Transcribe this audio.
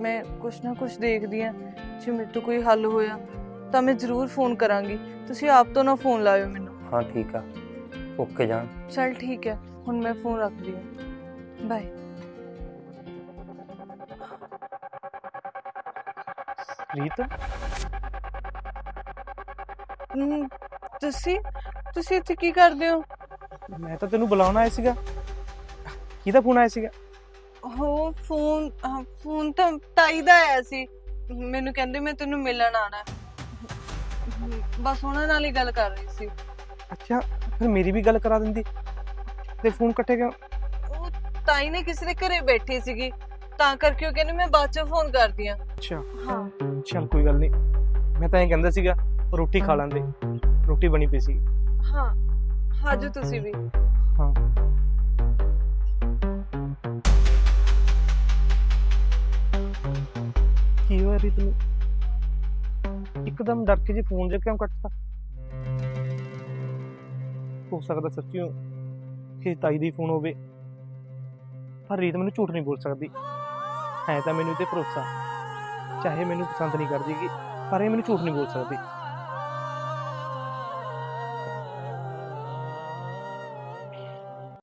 ਮੈਂ ਕੁਛ ਨਾ ਕੁਛ ਦੇਖਦੀ ਆ ਜੇ ਮੇਰੇ ਤੋਂ ਕੋਈ ਹੱਲ ਹੋਇਆ ਤਾਂ ਮੈਂ ਜ਼ਰੂਰ ਫੋਨ ਕਰਾਂਗੀ। ਤੁਸੀਂ ਆਪ ਤੋਂ ਨਾ ਫੋਨ ਲਾਇਓ ਮੈਨੂੰ। ਹਾਂ ਠੀਕ ਆ। ਓਕੇ ਜਾਨ। ਚਲ ਠੀਕ ਹੈ ਹੁਣ ਮੈਂ ਫੋਨ ਰੱਖਦੀ ਹਾਂ। ਬਾਏ ਰੀਤ ਹਮ, ਤੁਸੀਂ? ਤੁਸੀਂ ਇੱਥੇ ਕੀ ਕਰਦੇ ਹੋ? ਮੈਂ ਤਾਂ ਤੈਨੂੰ ਬੁਲਾਉਣ ਆਇਆ ਸੀਗਾ। ਕਿਹਦਾ ਫੋਨ ਆਇਆ ਸੀਗਾ? ਹੋ ਫੋਨ ਫੋਨ ਤਾਂ ਤਾਈ ਦਾ ਆਇਆ ਸੀ। ਮੈਨੂੰ ਕਹਿੰਦੇ ਮੈਂ ਤੈਨੂੰ ਮਿਲਣ ਆਣਾ। ਬਸ ਉਹਨਾਂ ਨਾਲ ਹੀ ਗੱਲ ਕਰ ਰਹੀ ਸੀ। ਅੱਛਾ ਫਿਰ ਮੇਰੀ ਵੀ ਗੱਲ ਕਰਾ ਦਿੰਦੀ। ਤੇ ਫੋਨ ਕੱਟੇ ਗਿਆ ਉਹ ਤਾਈ ਨੇ ਕਿਸੇ ਦੇ ਘਰੇ ਬੈਠੀ ਸੀਗੀ। ਤਾਂ ਕਰਕੇ ਉਹ ਕਹਿੰਦੇ ਮੈਂ ਬਾਅਦ ਚ ਫੋਨ ਕਰਦੀ ਆ ਅੱਛਾ। ਹਾਂ। ਚਲ ਕੋਈ ਗੱਲ ਨਹੀਂ। ਮੈਂ ਤਾਂ ਇਹ ਕਹਿੰਦਾ ਸੀਗਾ ਰੋਟੀ ਖਾ ਲੈਂਦੇ। ਰੋਟੀ ਬਣੀ ਪਈ ਸੀ। ਹਾਂ। ਹਾਜੋ ਤੁਸੀਂ ਵੀ। ਹਾਂ। ਕੀ ਹੋਇਆ ਰੀਤ ਨੂੰ ਇੱਕਦਮ ਡਰ ਕੇ ਜੀ ਫੋਨ ਜਿਹਾ ਕਿਉਂ ਕੱਟਤਾ? ਹੋ ਸਕਦਾ ਸੱਚੀ ਕਿ ਤਾਈ ਦੀ ਫੋਨ ਹੋਵੇ। ਪਰ ਰੀਤ ਮੈਨੂੰ ਝੂਠ ਨਹੀਂ ਬੋਲ ਸਕਦੀ। ਹੈ ਤਾਂ ਮੈਨੂੰ ਤੇ ਭਰੋਸਾ। ਚਾਹੇ ਮੈਨੂੰ ਪਸੰਦ ਨਹੀਂ ਕਰਦੀਗੀ ਪਰ ਇਹ ਮੈਨੂੰ ਝੂਠ ਨਹੀਂ ਬੋਲ ਸਕਦੀ।